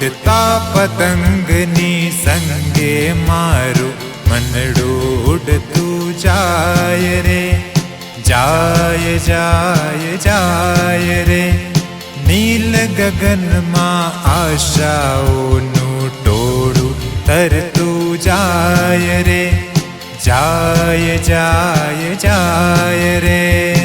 ઉડતા પતંગની સંગે મારું મનડું ઉડતું જાય રે જાય જાય જાય રે નીલ ગગનમાં આશાઓનું ટોળું તરતું જાય રે જાય જાય જાય રે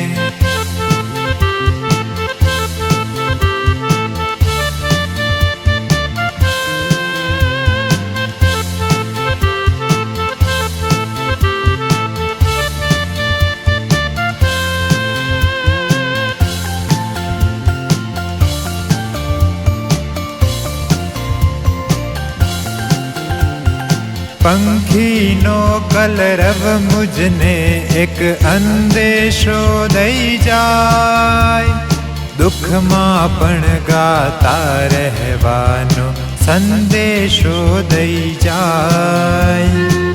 પંખીનો કલરવ મુજને એક અંદેશો દઈ જાય. દુઃખમાં પણ ગાતા રહેવાનો સંદેશો દઈ જાય.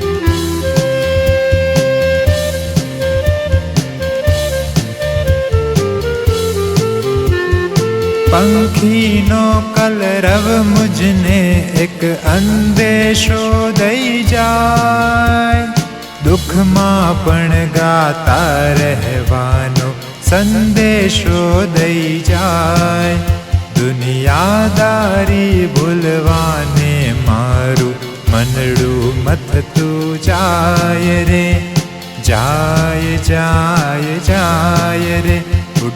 પંખીનો કલરવ મુજને એક અંદેશો દઈ જાય. દુઃખમાં પણ ગાતા રહેવાનો સંદેશો દઈ જાય. દુનિયાદારી ભૂલવાને મારું મનડું મથતું જાય રે. જાય જાય જાય.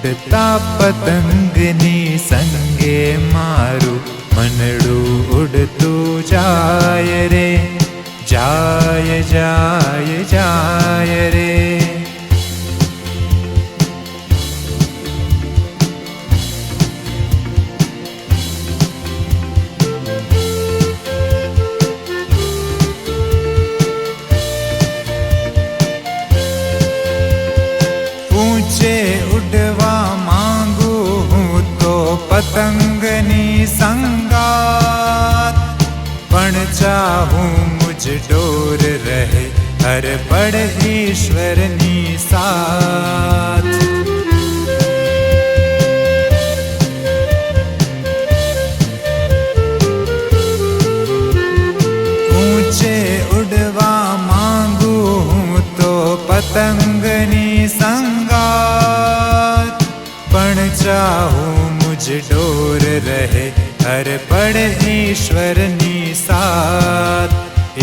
ઉડતા પતંગની સંગે મારું મનડું ઉડતું જાય રે જાય જાય જાય રે ઊંચે પતંગની સંગાત. પણ ચાહું મુજ ડોર રહે, હર પડ ઈશ્વરની સાથ. ઊંચે ઉડવા માંગુ હું તો પતંગની સંગાત. પણ ચાહું मुझ डोर रहे हर पढ़ ईश्वर निसात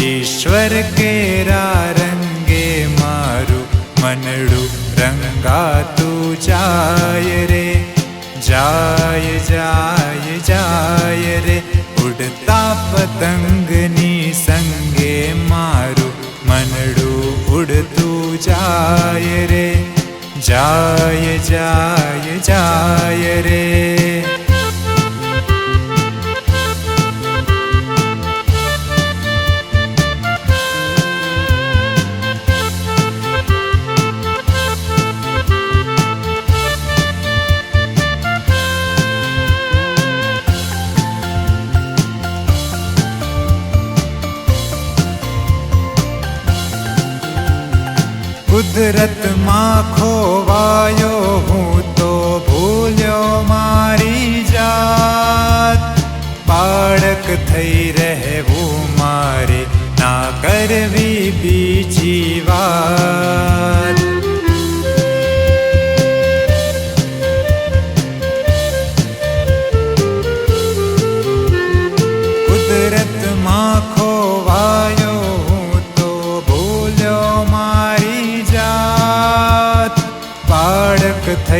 ईश्वर के गेरा रङ्गे मारु मनडु तू जाय रे। जाय जाय जाय उ उडता जाय जाय जाय रे। કુદરતમાં ખોવાયો હું તો ભૂલ્યો મારી જાત. બાળક થઈ રહેવું મારે ના કરવી બીજી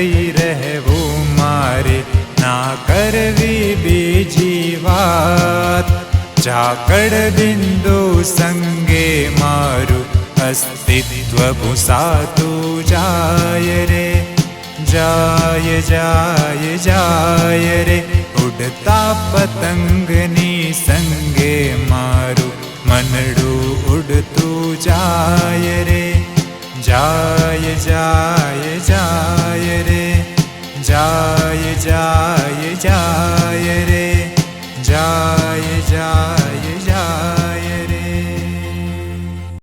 થઈ રહેવું મારે. ના કરવી બીજી વાત. ઝાકળ બિંદુ સંગે મારું અસ્તિત્વ ભૂસાતું જાય રે. જાય જાય જાય રે. ઉડતા પતંગની સંગે મારું મનડું ઉડતું જાય રે. જાય જાય જાય રે જાય